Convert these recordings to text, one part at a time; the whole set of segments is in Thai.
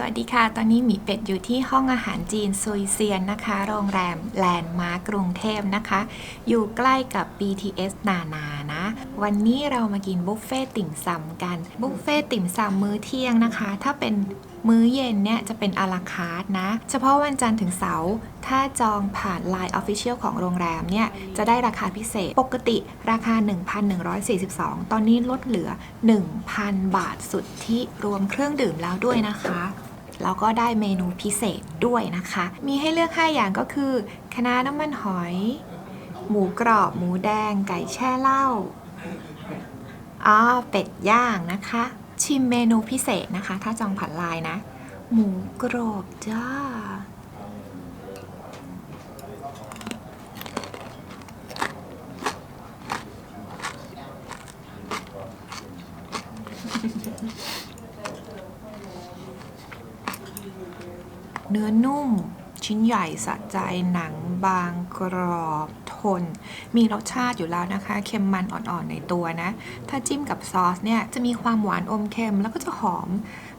สวัสดีค่ะ ตอนนี้หมีเป็ดอยู่ที่ห้องอาหารจีนซุยเซียนนะคะ โรงแรมแลนด์มาร์กกรุงเทพนะคะ อยู่ใกล้กับ BTS นานานะ วันนี้เรามากินบุฟเฟ่ติ่มซำกัน บุฟเฟ่ติ่มซำมื้อเที่ยงนะคะ ถ้าเป็นมื้อเย็นเนี่ยจะเป็นอาราคาร์ทนะ เฉพาะวันจันทร์ถึงเสาร์ถ้าจองผ่าน Line Official ของโรงแรมเนี่ย จะได้ราคาพิเศษ ปกติราคา 1,142 ตอนนี้ลดเหลือ 1,000 บาทสุดที่รวมเครื่องดื่มแล้วด้วยนะคะ แล้วก็ได้เมนูพิเศษด้วยนะคะ มีให้เลือก 5 อย่างก็คือคะน้าน้ำมันหอย หมูกรอบ หมูแดง ไก่แช่เหล้าอ๋อเป็ดย่างนะคะ ชิมเมนูพิเศษนะคะ ถ้าจองผ่านไลน์นะ หมูกรอบจ้า เนื้อนุ่ม ชิ้นใหญ่สะใจหนังบางกรอบทน มีรสชาติอยู่แล้วนะคะ เค็มมันอ่อนๆในตัวนะ ถ้าจิ้มกับซอสเนี่ยจะมีความหวานอมเค็มแล้วก็จะหอม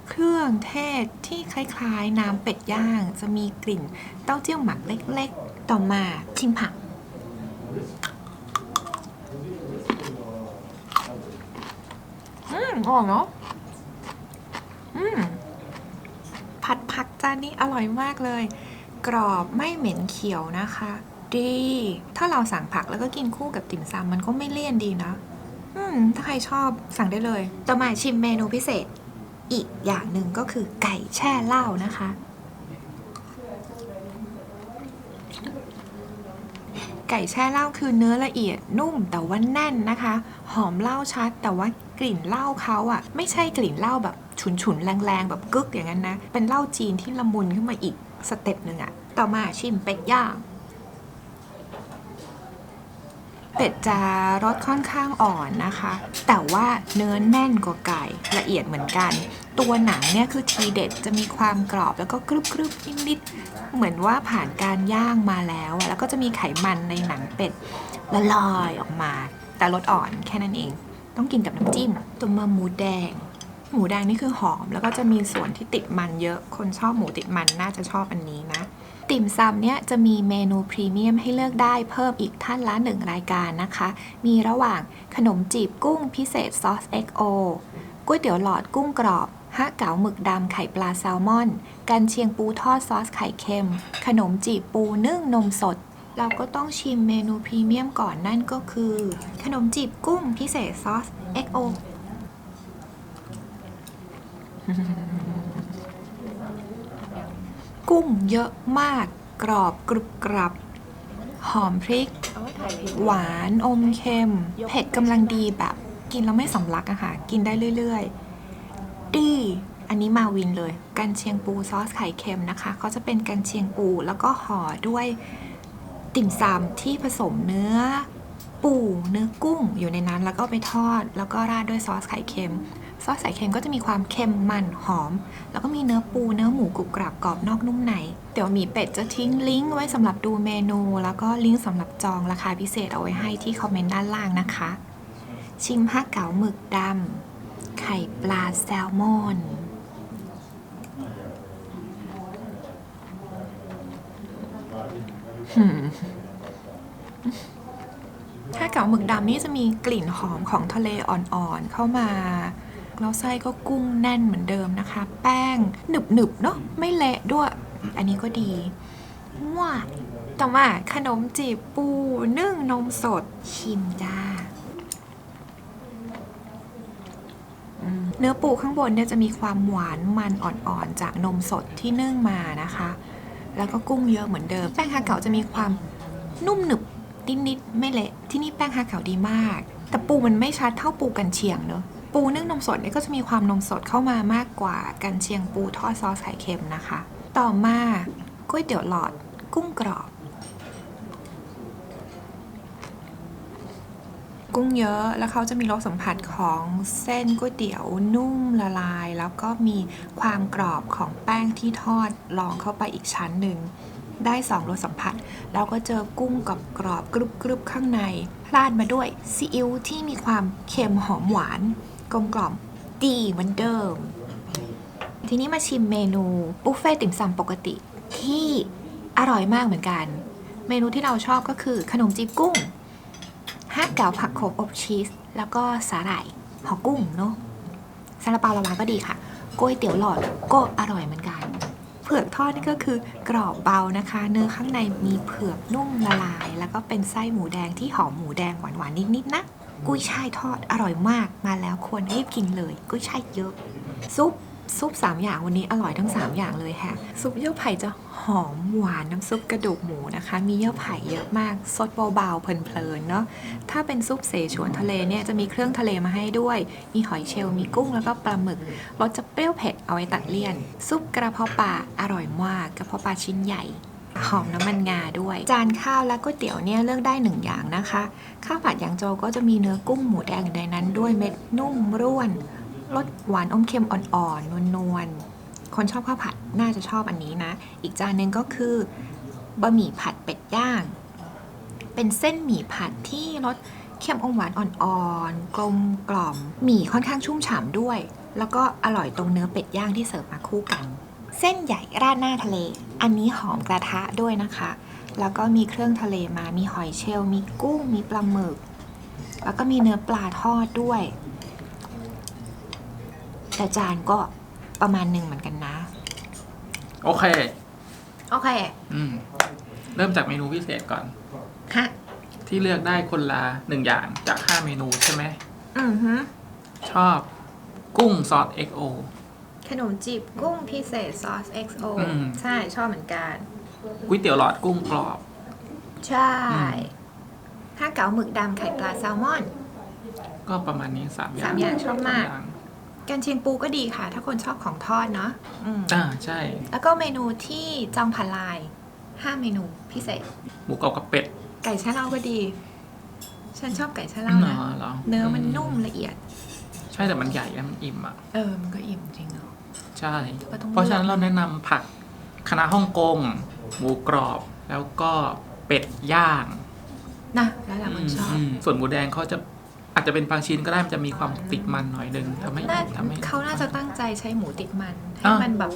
เครื่องเทศที่คล้ายๆ น้ำเป็ดย่าง จะมีกลิ่นเต้าเจี้ยวหมักเล็กๆ ต่อมาชิมผัก อืมอร่อยเนาะอืม ผัดผักจานนี้อร่อยมากเลย กรอบไม่เหม็นเขียวนะคะ ดี ถ้าเราสั่งผักแล้วก็กินคู่กับติ่มซำมันก็ไม่เลี่ยนดีนะ อืม ถ้าใครชอบสั่งได้เลย ต่อมาชิมเมนูพิเศษ อีกอย่างหนึ่งก็คือไก่แช่เหล้านะคะ ไก่แช่เหล้าคือเนื้อละเอียดนุ่มแต่ว่าแน่นนะคะ หอมเหล้าชัด แต่ว่ากลิ่นเหล้าเขาอะไม่ใช่กลิ่นเหล้าแบบ ฉุนๆแรงๆ แบบกึกอย่างนั้นนะ เป็นเหล้าจีนที่ละมุนขึ้นมาอีกสเต็ปหนึ่งอะต่อมาชิมเป็ดย่าง เป็ดจะรสค่อนข้างอ่อนนะคะ แต่ว่าเนื้อแน่นกว่าไก่ละเอียดเหมือนกัน ตัวหนังเนี่ยคือทีเด็ดจะมีความกรอบแล้วก็กรึบกรึบนิดๆเหมือนว่าผ่านการย่างมาแล้ว แล้วก็จะมีไขมันในหนังเป็ดละลายออกมา แต่รสอ่อนแค่นั้นเอง ต้องกินกับน้ำจิ้มตัวมาหมูแดง หมูแดงนี่คือหอม แล้วก็จะมีส่วนที่ติดมันเยอะ คนชอบหมูติดมันน่าจะชอบอันนี้นะ ติ่มซำเนี่ยจะมีเมนูพรีเมียมให้เลือกได้เพิ่มอีกท่านละหนึ่งรายการนะคะ มีระหว่างขนมจีบกุ้งพิเศษซอส XO ก๋วยเตี๋ยวหลอดกุ้งกรอบฮะเก๋าหมึกดำไข่ปลาแซลมอน กันเชียงปูทอดซอสไข่เค็ม ขนมจีบปูนึ่งนมสด เราก็ต้องชิมเมนูพรีเมียมก่อนนั่นก็คือ ขนมจีบกุ้งพิเศษซอส XO กุ้ กุ้งเยอะมากกรอบกรุบกรับ หอมพริก หวานอมเค็ม เผ็ดกำลังดีแบบ กินแล้วไม่สำลักอะค่ะ กินได้เรื่อยๆ ดี อันนี้มาวินเลย กันเชียงปูซอสไข่เค็มนะคะเขาจะเป็นกันเชียงปูแล้วก็ห่อด้วยติ่มซำที่ผสมเนื้อปูเนื้อกุ้งอยู่ในนั้นแล้วก็ไปทอด แล้วก็ราดด้วยซอสไข่เค็ม ซอสไข่เค็มก็จะมีความเค็มมันหอม แล้วก็มีเนื้อปูเนื้อหมูกรุบกรับกรอบนอกนุ่มใน เดี๋ยวหมีเป็ดจะทิ้งลิงก์ไว้สำหรับดูเมนู แล้วก็ลิงก์สำหรับจองราคาพิเศษเอาไว้ให้ที่คอมเมนต์ด้านล่างนะคะ ชิมฮักเก๋าหมึกดำไข่ปลาแซลมอนหืมถ้าเก๋าหมึกดำนี่จะมีกลิ่นหอมของทะเลอ่อนๆเข้ามา แล้วไส้ก็กุ้งแน่นเหมือนเดิมนะคะ แป้งหนึบๆเนาะไม่เละด้วย อันนี้ก็ดีว้าต่อมาขนมจีบปูนึ่งนมสดชิมจ้าเนื้อปูข้างบนเนี่ยจะมีความหวานมันอ่อนๆ จากนมสดที่นึ่งมานะคะ แล้วก็กุ้งเยอะเหมือนเดิม แป้งฮาเก๋าจะมีความนุ่มหนึบนิดๆไม่เละ ที่นี่แป้งฮาเก๋าดีมาก แต่ปูมันไม่ชัดเท่าปูกันเชียงเนอะ ปูนึ่งนมสดเนี่ยก็จะมีความนมสดเข้ามามากกว่ากันเชียงปูทอดซอสไข่เค็มนะคะ ต่อมาก๋วยเตี๋ยวหลอดกุ้งกรอบ กุ้งเยอะแล้วเขาจะมีรสสัมผัสของเส้นก๋วยเตี๋ยวนุ่มละลาย แล้วก็มีความกรอบของแป้งที่ทอดรองเข้าไปอีกชั้นหนึ่งได้สองรสสัมผัสแล้วก็เจอกุ้งกับกรอบกรุบกรุบข้างใน ราดมาด้วยซีอิ๊วที่มีความเค็มหอมหวาน กลมกล่อมดีเหมือนเดิม ทีนี้มาชิมเมนูบุฟเฟ่ติ่มซำปกติ ที่อร่อยมากเหมือนกัน เมนูที่เราชอบก็คือขนมจีบกุ้งฮักเก๋าผักโขมอบชีส แล้วก็สาหร่ายห่อกุ้งเนาะซาลาเปาละวาก็ดีค่ะก๋วยเตี๋ยวหลอดก็อร่อยเหมือนกัน เผือกทอดนี่ก็คือกรอบเบานะคะ เนื้อข้างในมีเผือกนุ่มละลาย แล้วก็เป็นไส้หมูแดงที่หอมหมูแดงหวานๆนิดๆนะ กุ้ยช่ายทอดอร่อยมากมาแล้วควรรีบกินเลย กุ้ยช่ายเยอะซุปซุป 3 อย่างวันนี้อร่อยทั้ง 3 อย่างเลยค่ะ ซุปเยื่อไผ่จะหอมหวานน้ำซุปกระดูกหมูนะคะ มีเยื่อไผ่เยอะมากสดเบาๆเพลินๆเนาะถ้าเป็นซุปเสฉวนทะเลเนี่ยจะมีเครื่องทะเลมาให้ด้วย มีหอยเชลล์มีกุ้งแล้วก็ปลาหมึกรสจะเปรี้ยวเผ็ดเอาไว้ตัดเลี่ยน ซุปกระเพาะปลาอร่อยมากกระเพาะปลาชิ้นใหญ่ หอมน้ำมันงาด้วย จานข้าวและก๋วยเตี๋ยวเนี่ยเลือกได้หนึ่งอย่างนะคะ ข้าวผัดยางโจก็จะมีเนื้อกุ้งหมูแดงอยู่ในนั้นด้วยเม็ดนุ่มร่วนรสหวานอมเค็มอ่อนๆนวลๆคนชอบข้าวผัดน่าจะชอบอันนี้นะ อีกจานหนึ่งก็คือบะหมี่ผัดเป็ดย่าง เป็นเส้นหมี่ผัดที่รสเค็มอมหวานอ่อนๆ กลมกล่อม หมี่ค่อนข้างชุ่มฉ่ำด้วย แล้วก็อร่อยตรงเนื้อเป็ดย่างที่เสิร์ฟมาคู่กัน เส้นใหญ่ราดหน้าทะเล อันนี้หอมกระทะด้วยนะคะ แล้วก็มีเครื่องทะเลมา มีหอยเชลล์มีกุ้ง มีปลาหมึก แล้วก็มีเนื้อปลาทอดด้วย แต่จานก็ประมาณหนึ่งเหมือนกันนะ โอเค โอเค อืม เริ่มจากเมนูพิเศษก่อน ฮะ ที่เลือกได้คนละหนึ่งอย่างจากห้าเมนูใช่ไหม อือฮึชอบกุ้งซอส XO ขนมจีบกุ้งพิเศษซอส XO อืม ใช่ชอบเหมือนกัน ก๋วยเตี๋ยวหลอดกุ้งกรอบ ใช่อืม ถ้าเก๋าหมึกดำไข่ปลาแซลมอน ก็ประมาณนี้สามอย่างสามอย่างชอบมาก สย่งกันเชียงปูก็ดีค่ะ ถ้าคนชอบของทอดเนาะอืมอ่าใช่ แล้วก็เมนูที่จองผ่านไลน์ห้าเมนูพิเศษ หมูกรอบกับเป็ดไก่ชะเล่าก็ดี ฉันชอบไก่ชะอ๋เล่านะอเหรอเนื้อมันนุ่มละเอียด ใช่แต่มันใหญ่แล้วมันอิ่มอะ เออ มันก็อิ่มจริงเนาะ ใช่ ก็ต้องเพราะฉะนั้นเราแนะนำผักคณะน้าฮ่องกง หมูกรอบ แล้วก็เป็ดย่างนะแล้วแต่คนชอบ มส่วนหมูแดงเขาจะอาจจะเป็นบางชิ้นก็ได้มันจะมีความติดมันหน่อยนึงทำให้น่าทำให้ เขาน่าจะตั้งใจใช้หมูติดมัน ให้อ่ามัมันแบบ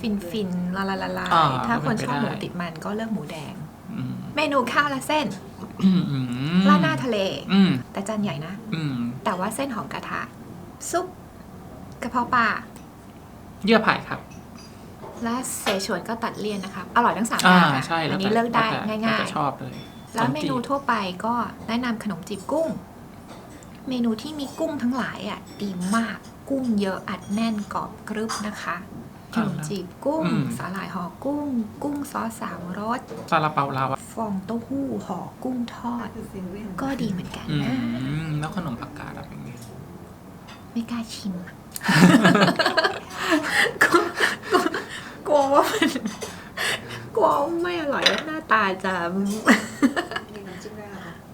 ฟินฟินๆละละละลายอ่าถ้าคนชอบเป็นไปได้หมูติดมันก็เลือกหมูแดง อืมเมนูข้าวและเส้นอืมอืมราดหน้าทะเล อืมแต่จานใหญ่นะ อืมแต่ว่าเส้นหอมกระทะ ซุปกระเพาะปลา เยื่อไผ่ครับ และเสฉวนก็ตัดเลี่ยนนะคะ อร่อยทั้งสามออ่าย่างค่ะใช่อันแต่นี้เลือกได้แต่ง่ายแต่ชอบเลยๆแล้วเมนูขนจีบทั่วไปก็แนะนำขนมจีบกุ้ง เมนูที่มีกุ้งทั้งหลายอะดีมากกุ้งเยอะอัดแน่นกรอบกรึบนะคะ ขนมจีบกุ้งอืมสาหร่ายห่อกุ้ง กุ้งซอสสามรสซาลาเปาลาวอะฟองเต้าหู้ห่อกุ้งทอด ก็ดีเหมือนกันอืนะมแล้วขนมผักกาดอะเป็นไงไม่กล้าชิมอะ กลัวกลัวกลัวว่ามันกลัวว่าไม่อร่อยแล้วหน้าตาจะ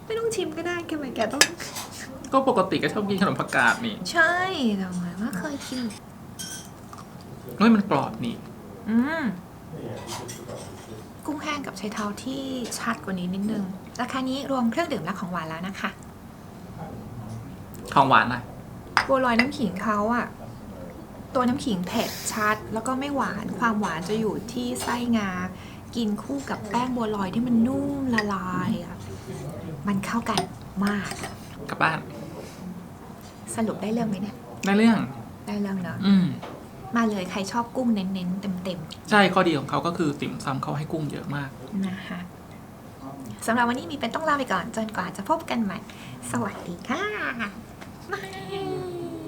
ไม่ต้องชิมก็ได้แค่ไหมแกต้อง ก็ปกติก็ชอบกินขนมผักกาดนี่ใช่แต่เหมือนว่าเคยชิมเฮ้ยมันกรอบนี่ อืม กุ้งแห้งกับไชเท้าที่ชัดกว่านี้นิดนึง ราคานี้รวมเครื่องดื่มและของหวานแล้วนะคะ ของหวานนะ บัวลอยน้ำขิงเขาอะ ตัวน้ำขิงเผ็ดชัด แล้วก็ไม่หวานความหวานจะอยู่ที่ไส้งา กินคู่กับแป้งบัวลอยที่มันนุ่มละลายอะมันเข้ากันมาก กลับบ้านสรุปได้เรื่องไหมเนี่ย ได้เรื่อง ได้เรื่องเนอะอืมมาเลยใครชอบกุ้งเน้นๆเต็มใช่ข้อดีของเขาก็คือติ่มซำเขาให้กุ้งเยอะมาก ๆนะคะสำหรับวันนี้มีเป็นต้องลาไปก่อนจนกว่าจะพบกันใหม่ สวัสดีค่ะบาย